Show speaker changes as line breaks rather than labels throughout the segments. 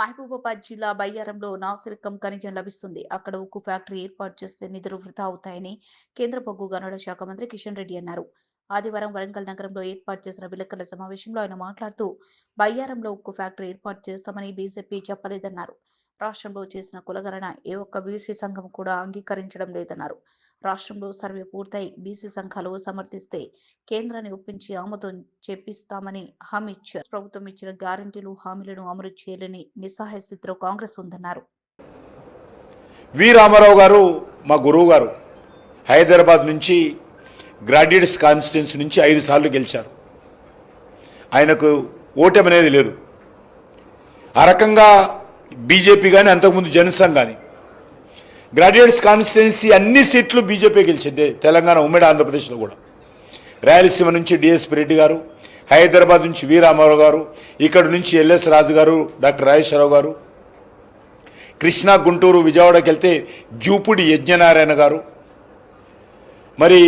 మహబూబాబాద్ జిల్లా బయ్యారంలో నాసిరకం ఖనిజం లభిస్తుంది. అక్కడ ఉక్కు ఫ్యాక్టరీ ఏర్పాటు చేస్తే నిధులు వృధా అవుతాయని కేంద్ర బొగ్గు గనుల శాఖ మంత్రి కిషన్ రెడ్డి అన్నారు. ఆదివారం వరంగల్ నగరంలో ఏర్పాటు చేసిన విలేకరుల సమావేశంలో ఆయన మాట్లాడుతూ బయ్యారంలో ఉక్కు ఫ్యాక్టరీ ఏర్పాటు చేస్తామని బీజేపీ చెప్పలేదన్నారు. రాష్ట్రంలో చేసిన కులగణన ఏ ఒక్క బీసీ సంఘం కూడా అంగీకరించడం లేదన్నారు. రాష్ట్రంలో సర్వే పూర్తయి. బీసీ సంఘాలు సమర్థిస్తే కేంద్రాన్ని ఒప్పించి ఆమోదం చేపిస్తామని హామీ ఇచ్చారు. ప్రభుత్వం ఇచ్చిన గ్యారంటీలు హామీలను అమలు చేయలేని నిస్సహాయ స్థితిలో కాంగ్రెస్ ఉందన్నారు.
వి రామారావు గారు మా గురువు గారు హైదరాబాద్ నుంచి గ్రాడ్యుయేట్స్ కాన్స్టిట్యున్సీ నుంచి ఐదు సార్లు గెలిచారు. ఆయనకు ఓటమి అనేది లేదు. ఆ రకంగా బీజేపీ కానీ అంతకుముందు జనసంఘ్ కానీ గ్రాడ్యుయేట్స్ కాన్స్టిట్యున్సీ అన్ని సీట్లు బీజేపీ గెలిచింది. తెలంగాణ ఉమ్మడి ఆంధ్రప్రదేశ్లో కూడా. రాయలసీమ నుంచి డిఎస్పి రెడ్డి గారు హైదరాబాద్ నుంచి వి రామారావు గారు ఇక్కడ నుంచి ఎల్ఎస్ రాజు గారు డాక్టర్ రాజేశ్వరరావు గారు. కృష్ణా గుంటూరు విజయవాడకి వెళ్తే జూపుడి యజ్ఞనారాయణ గారు. మరి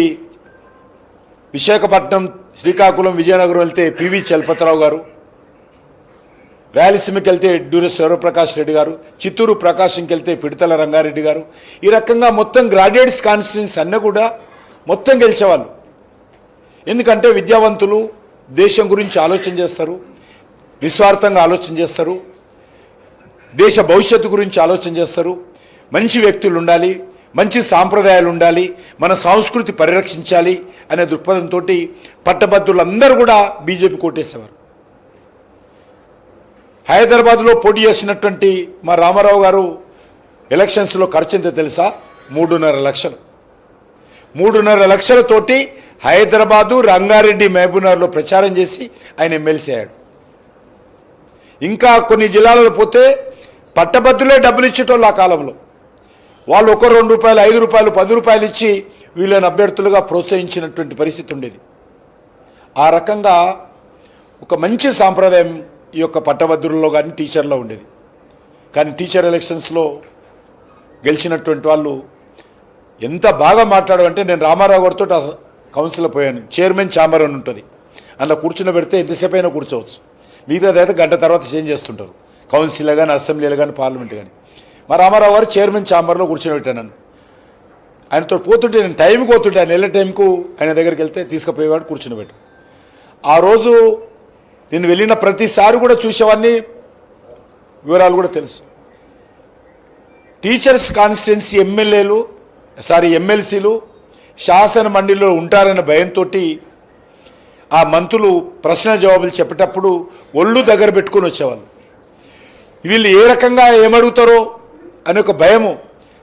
విశాఖపట్నం శ్రీకాకుళం విజయనగరం వెళ్తే పివి చలపతిరావు గారు. రాయలసీమకి వెళ్తే ఎడ్డూరి శివప్రకాష్ రెడ్డి గారు చిత్తూరు ప్రకాశంకి వెళ్తే పిడతల రంగారెడ్డి గారు ఈ రకంగా మొత్తం గ్రాడ్యుయేట్స్ కాన్స్టిట్యున్సీ అన్న కూడా మొత్తం గెలిచేవాళ్ళు. ఎందుకంటే విద్యావంతులు దేశం గురించి ఆలోచన చేస్తారు నిస్వార్థంగా ఆలోచన చేస్తారు దేశ భవిష్యత్తు గురించి ఆలోచన చేస్తారు మంచి వ్యక్తులు ఉండాలి మంచి సాంప్రదాయాలు ఉండాలి మన సంస్కృతి పరిరక్షించాలి అనే దృక్పథంతో పట్టభద్రులందరూ కూడా బీజేపీ కోటేసేవారు. హైదరాబాద్లో పోటీ చేసినటువంటి మా రామారావు గారు ఎలక్షన్స్లో ఖర్చు ఎంత తెలుసా? మూడున్నర లక్షలు. మూడున్నర లక్షలతోటి హైదరాబాదు రంగారెడ్డి మహబూబ్నగర్లో ప్రచారం చేసి ఆయన ఎమ్మెల్సీ అయ్యాడు. ఇంకా కొన్ని జిల్లాలలో పోతే పట్టభద్రులే డబ్బులు ఇచ్చేటోళ్ళు ఆ కాలంలో. వాళ్ళు ఒక రెండు రూపాయలు ఐదు రూపాయలు పది రూపాయలు ఇచ్చి వీళ్ళని అభ్యర్థులుగా ప్రోత్సహించినటువంటి పరిస్థితి ఉండేది. ఆ రకంగా ఒక మంచి సాంప్రదాయం ఈ యొక్క పట్టభద్రుల్లో కానీ టీచర్లో ఉండేది. కానీ టీచర్ ఎలక్షన్స్లో గెలిచినటువంటి వాళ్ళు ఎంత బాగా మాట్లాడమంటే నేను రామారావు గారితో కౌన్సిల్ పోయాను. చైర్మన్ ఛాంబర్ అని ఉంటుంది. అందులో కూర్చుని పెడితే ఎంతసేపు అయినా కూర్చోవచ్చు. మిగతాదైతే గంట తర్వాత చేంజ్ చేస్తుంటారు. కౌన్సిల్ కానీ అసెంబ్లీలో కానీ పార్లమెంట్ కానీ. మా రామారావు గారు చైర్మన్ ఛాంబర్లో కూర్చొని పెట్టాను ఆయనతో పోతుంటే నేను టైంకి పోతుంటే ఆయన వెళ్ళే టైంకు ఆయన దగ్గరికి వెళ్తే తీసుకుపోయేవాడు కూర్చుని పెట్టాను ఆ రోజు నేను వెళ్ళిన ప్రతిసారి కూడా చూసేవాడిని. వివరాలు కూడా తెలుసు. టీచర్స్ కాన్స్టిట్యున్సీ ఎమ్మెల్యేలు సారీ ఎమ్మెల్సీలు శాసన మండలిలో ఉంటారన్న భయంతో ఆ మంత్రులు ప్రశ్న జవాబులు చెప్పేటప్పుడు ఒళ్ళు దగ్గర పెట్టుకొని వచ్చేవాళ్ళు. వీళ్ళు ఏ రకంగా ఏమడుగుతారో అనే ఒక భయము.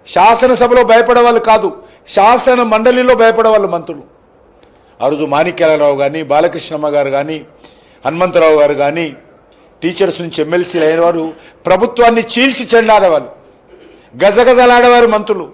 శాసనసభలో భయపడే వాళ్ళు కాదు శాసన మండలిలో భయపడేవాళ్ళు మంత్రులు. ఆ రోజు మాణిక్యాలరావు కానీ బాలకృష్ణమ్మ గారు కానీ హనుమంతరావు గారు కానీ టీచర్స్ నుంచి ఎమ్మెల్సీలు అయినవారు ప్రభుత్వాన్ని చీల్చి చెండాడేవారు గజగజలాడేవారు మంత్రులు.